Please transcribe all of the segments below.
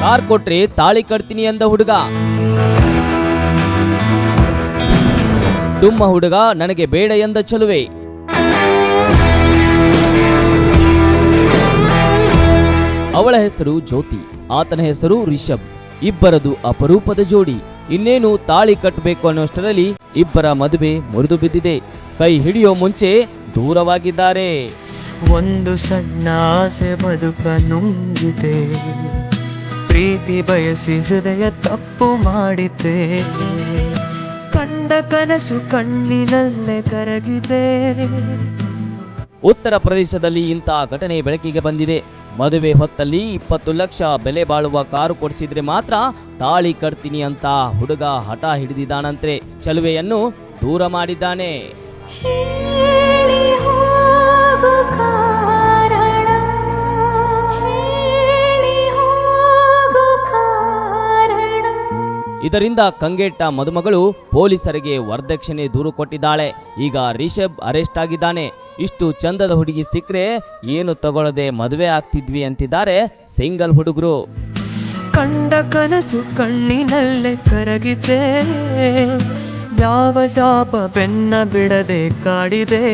Car ಕೊಟ್ರೆ ತಾಳಿ ಕಟ್ತೀನಿ ಅಂದ ಹುಡುಗ. ಡುಮ್ಮ ಹುಡುಗ, ನನಗೆ ಬೇಡ ಎಂದ ಚಲುವೆ. ಅವಳ ಹೆಸರು ಜ್ಯೋತಿ, ಆತನ ಹೆಸರು ರಿಷಬ್. ಇಬ್ಬರದು ಅಪರೂಪದ ಜೋಡಿ. ಇನ್ನೇನು ತಾಳಿ ಕಟ್ಟಬೇಕು ಅನ್ನೋಷ್ಟರಲ್ಲಿ ಇಬ್ಬರ ಮದುವೆ ಮುರಿದು ಬಿದ್ದಿದೆ. ಕೈ ಹಿಡಿಯೋ ಮುಂಚೆ ದೂರವಾಗಿದ್ದಾರೆ. ಒಂದು ಸಣ್ಣ ಆಸೆ ಬದುಕ ನುಂಗಿದೆ ಪ್ರೀತಿ ಬಯಸಿ ಹೃದಯ ತಪ್ಪು ಮಾಡಿದ್ದೆ. ಕಂಡ ಕನಸು ಕಣ್ಣಿನಲ್ಲೇ ಕರಗಿದೆ. ಉತ್ತರ ಪ್ರದೇಶದಲ್ಲಿ ಇಂತಹ ಘಟನೆ ಬೆಳಕಿಗೆ ಬಂದಿದೆ. ಮದುವೆ ಹೊತ್ತಲ್ಲಿ ಇಪ್ಪತ್ತು ಲಕ್ಷ ಬೆಲೆ ಬಾಳುವ ಕಾರು ಕೊಡಿಸಿದ್ರೆ ಮಾತ್ರ ತಾಳಿ ಕಟ್ತೀನಿ ಅಂತ ಹುಡುಗ ಹಠ ಹಿಡಿದಿದ್ದಾನಂತೆ. ಚಲುವೆಯನ್ನು ದೂರ ಮಾಡಿದ್ದಾನೆ. ಇದರಿಂದ ಕಂಗೆಟ್ಟ ಮದುಮಗಳು ಪೊಲೀಸರಿಗೆ ವರದಕ್ಷಿಣೆ ದೂರು ಕೊಟ್ಟಿದ್ದಾಳೆ. ಈಗ ರಿಷಬ್ ಅರೆಸ್ಟ್ ಆಗಿದ್ದಾನೆ. ಇಷ್ಟು ಚಂದದ ಹುಡುಗಿ ಸಿಕ್ಕರೆ ಏನು ತಗೊಳ್ಳದೆ ಮದುವೆ ಆಗ್ತಿದ್ವಿ ಅಂತಿದ್ದಾರೆ ಸಿಂಗಲ್ ಹುಡುಗರು. ಕಂಡ ಕನಸು ಕಣ್ಣಿನಲ್ಲೇ ಕರಗಿದೆ. ಯಾವ ಜಾಪ ಬೆನ್ನ ಬಿಡದೆ ಕಾಡಿದೆ.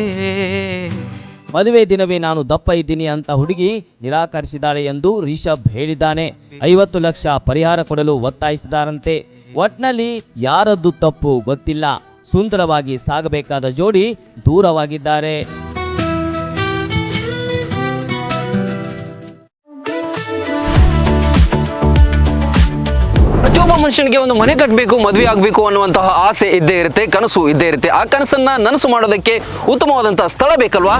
ಮದುವೆ ದಿನವೇ ನಾನು ದಪ್ಪ ಇದ್ದೀನಿ ಅಂತ ಹುಡುಗಿ ನಿರಾಕರಿಸಿದ್ದಾಳೆ ಎಂದು ರಿಷಬ್ ಹೇಳಿದ್ದಾನೆ. ಐವತ್ತು ಲಕ್ಷ ಪರಿಹಾರ ಕೊಡಲು ಒತ್ತಾಯಿಸಿದಾರಂತೆ. ಒಟ್ನಲ್ಲಿ ಯಾರದ್ದು ತಪ್ಪು ಗೊತ್ತಿಲ್ಲ. ಸುಂದರವಾಗಿ ಸಾಗಬೇಕಾದ ಜೋಡಿ ದೂರವಾಗಿದ್ದಾರೆ. ಪ್ರತಿಯೊಬ್ಬ ಮನುಷ್ಯನಿಗೆ ಒಂದು ಮನೆ ಕಟ್ಟಬೇಕು ಮದುವೆ ಆಗಬೇಕು ಅನ್ನುವಂತಹ ಆಸೆ ಇದ್ದೇ ಇರುತ್ತೆ, ಕನಸು ಇದ್ದೇ ಇರುತ್ತೆ. ಆ ಕನಸನ್ನ ನನಸು ಮಾಡೋದಕ್ಕೆ ಉತ್ತಮವಾದಂತಹ ಸ್ಥಳ ಬೇಕಲ್ವಾ?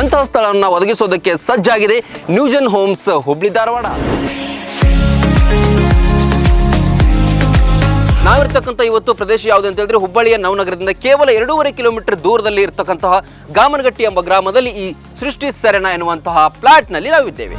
ಅಂತಹ ಸ್ಥಳವನ್ನು ಒದಗಿಸೋದಕ್ಕೆ ಸಜ್ಜಾಗಿದೆ ನ್ಯೂಜನ್ ಹೋಮ್ಸ್ ಹುಬ್ಳಿ ಧಾರವಾಡ. ನಾವಿರ್ತಕ್ಕಂಥ ಇವತ್ತು ಪ್ರದೇಶ ಯಾವುದು ಅಂತ ಹೇಳಿದ್ರೆ ಹುಬ್ಬಳ್ಳಿಯ ನವನಗರದಿಂದ ಕೇವಲ ಎರಡೂವರೆ ಕಿಲೋಮೀಟರ್ ದೂರದಲ್ಲಿ ಇರತಕ್ಕಂತಹ ಗಾಮನಗಟ್ಟಿ ಎಂಬ ಗ್ರಾಮದಲ್ಲಿ ಈ ಸೃಷ್ಟಿ ಸೆರೆನ ಎನ್ನುವಂತಹ ನಾವು ನಾವಿದ್ದೇವೆ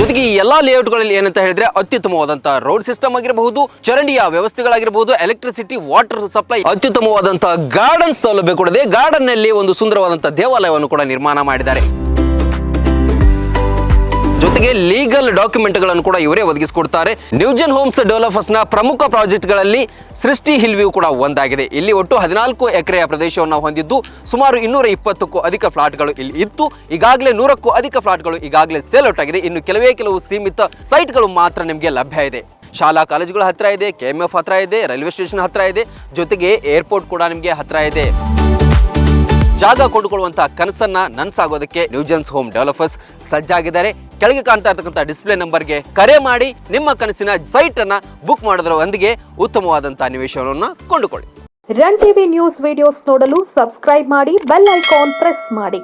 ಜೊತೆಗೆ ಈ ಎಲ್ಲಾ ಲೇಔಟ್ಗಳಲ್ಲಿ ಏನಂತ ಹೇಳಿದ್ರೆ ಅತ್ಯುತ್ತಮವಾದಂತಹ ರೋಡ್ ಸಿಸ್ಟಮ್ ಆಗಿರಬಹುದು, ಚರಂಡಿಯ ವ್ಯವಸ್ಥೆಗಳಾಗಿರಬಹುದು ಎಲೆಕ್ಟ್ರಿಸಿಟಿ ವಾಟರ್ ಸಪ್ಲೈ ಅತ್ಯುತ್ತಮವಾದಂತಹ ಗಾರ್ಡನ್ ಸೌಲಭ್ಯ ಕೂಡ ಇದೆ. ಗಾರ್ಡನ್ನಲ್ಲಿ ಒಂದು ಸುಂದರವಾದಂತಹ ದೇವಾಲಯವನ್ನು ಕೂಡ ನಿರ್ಮಾಣ ಮಾಡಿದ್ದಾರೆ. ಜೊತೆಗೆ ಲೀಗಲ್ ಡಾಕ್ಯುಮೆಂಟ್ಗಳನ್ನು ಕೂಡ ಇವರೇ ಒದಗಿಸಿಕೊಡ್ತಾರೆ. ನ್ಯೂಜನ್ ಹೋಮ್ಸ್ ಡೆವಲಪರ್ಸ್ನ ಪ್ರಮುಖ ಪ್ರಾಜೆಕ್ಟ್ಗಳಲ್ಲಿ ಸೃಷ್ಟಿ ಹಿಲ್ ವ್ಯೂ ಕೂಡ ಒಂದಾಗಿದೆ. ಇಲ್ಲಿ ಒಟ್ಟು ಹದಿನಾಲ್ಕು ಎಕರೆಯ ಪ್ರದೇಶವನ್ನು ಹೊಂದಿದ್ದು, ಸುಮಾರು ಇನ್ನೂರ ಇಪ್ಪತ್ತಕ್ಕೂ ಅಧಿಕ ಫ್ಲಾಟ್ಗಳು ಇಲ್ಲಿ ಇತ್ತು. ಈಗಾಗಲೇ ನೂರಕ್ಕೂ ಅಧಿಕ ಫ್ಲಾಟ್ಗಳು ಈಗಾಗಲೇ ಸೇಲ್ ಔಟ್ ಆಗಿದೆ ಇನ್ನು ಕೆಲವೇ ಕೆಲವು ಸೀಮಿತ ಸೈಟ್ಗಳು ಮಾತ್ರ ನಿಮಗೆ ಲಭ್ಯ ಇದೆ. ಶಾಲಾ ಕಾಲೇಜುಗಳ ಹತ್ರ ಇದೆ ಕೆ ಎಂ ಎಫ್ ಹತ್ರ ಇದೆ, ರೈಲ್ವೆ ಸ್ಟೇಷನ್ ಹತ್ರ ಇದೆ, ಜೊತೆಗೆ ಏರ್ಪೋರ್ಟ್ ಕೂಡ ನಿಮಗೆ ಹತ್ರ ಇದೆ. ಜಾಗ ಕೊಂಡುಕೊಳ್ಳುವಂತಹ ಕನಸನ್ನ ನನ್ಸಾಗೋದಕ್ಕೆ ನ್ಯೂಜನ್ಸ್ ಹೋಮ್ ಡೆವಲಪರ್ಸ್ ಸಜ್ಜಾಗಿದ್ದಾರೆ. ಕೆಳಗೆ ಕಾಣ್ತಾ ಇರ್ತಕ್ಕಂಥ ಡಿಸ್ಪ್ಲೇ ನಂಬರ್ಗೆ ಕರೆ ಮಾಡಿ ನಿಮ್ಮ ಕನಸಿನ ಸೈಟ್ ಅನ್ನ ಬುಕ್ ಮಾಡೋದರೊಂದಿಗೆ ಉತ್ತಮವಾದಂತಹ ನಿವೇಶನವನ್ನು ಕೊಂಡುಕೊಳ್ಳಿ. ರನ್ ಟಿವಿ ನ್ಯೂಸ್ ವಿಡಿಯೋಸ್ ನೋಡಲು ಸಬ್ಸ್ಕ್ರೈಬ್ ಮಾಡಿ ಬೆಲ್ ಐಕಾನ್ ಪ್ರೆಸ್ ಮಾಡಿ.